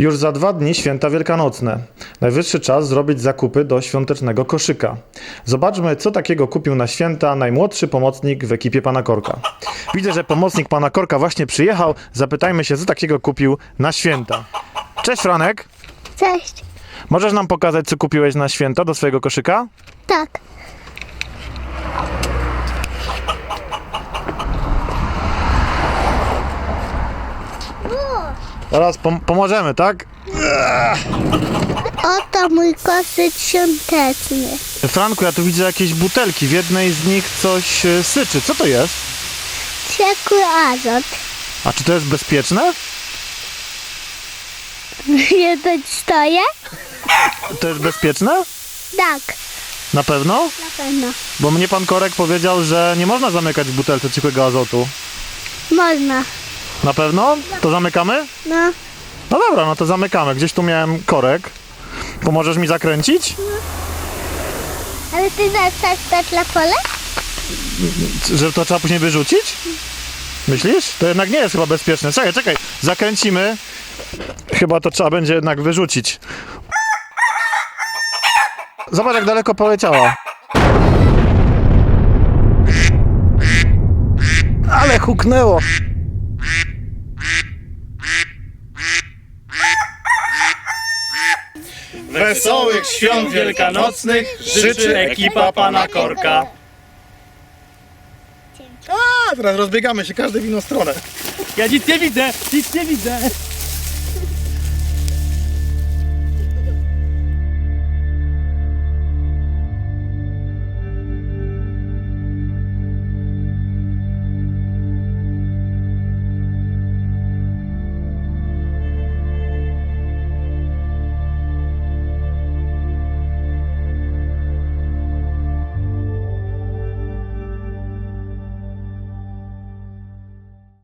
Już za dwa dni święta wielkanocne. Najwyższy czas zrobić zakupy do świątecznego koszyka. Zobaczmy, co takiego kupił na święta najmłodszy pomocnik w ekipie pana Korka. Widzę, że pomocnik pana Korka właśnie przyjechał. Zapytajmy się, co takiego kupił na święta. Cześć Franek, Cześć. możesz nam pokazać, co kupiłeś na święta do swojego koszyka? Tak. Teraz pom- pomożemy, tak? Oto mój koszyk świąteczny. Franku, ja tu widzę jakieś butelki. W jednej z nich coś e, syczy. Co to jest? Ciekły azot. A czy to jest bezpieczne? Jeden stoję? To jest bezpieczne? Tak, Na pewno? na pewno. Bo mnie pan Korek powiedział, że nie można zamykać w butelce ciekłego azotu. Można. Na pewno? To zamykamy? No, No dobra, no to zamykamy. Gdzieś tu miałem korek. Pomożesz mi zakręcić? ale ty znasz tak dla pole? Że to trzeba później wyrzucić? Myślisz? To jednak nie jest chyba bezpieczne. Czekaj, czekaj. Zakręcimy. Chyba to trzeba będzie jednak wyrzucić. Zobacz jak daleko poleciała. Ale huknęło. Wesołych świąt wielkanocnych życzy ekipa pana Korka. A, teraz rozbiegamy się każdy w inną stronę. Ja nic nie widzę, nic nie widzę.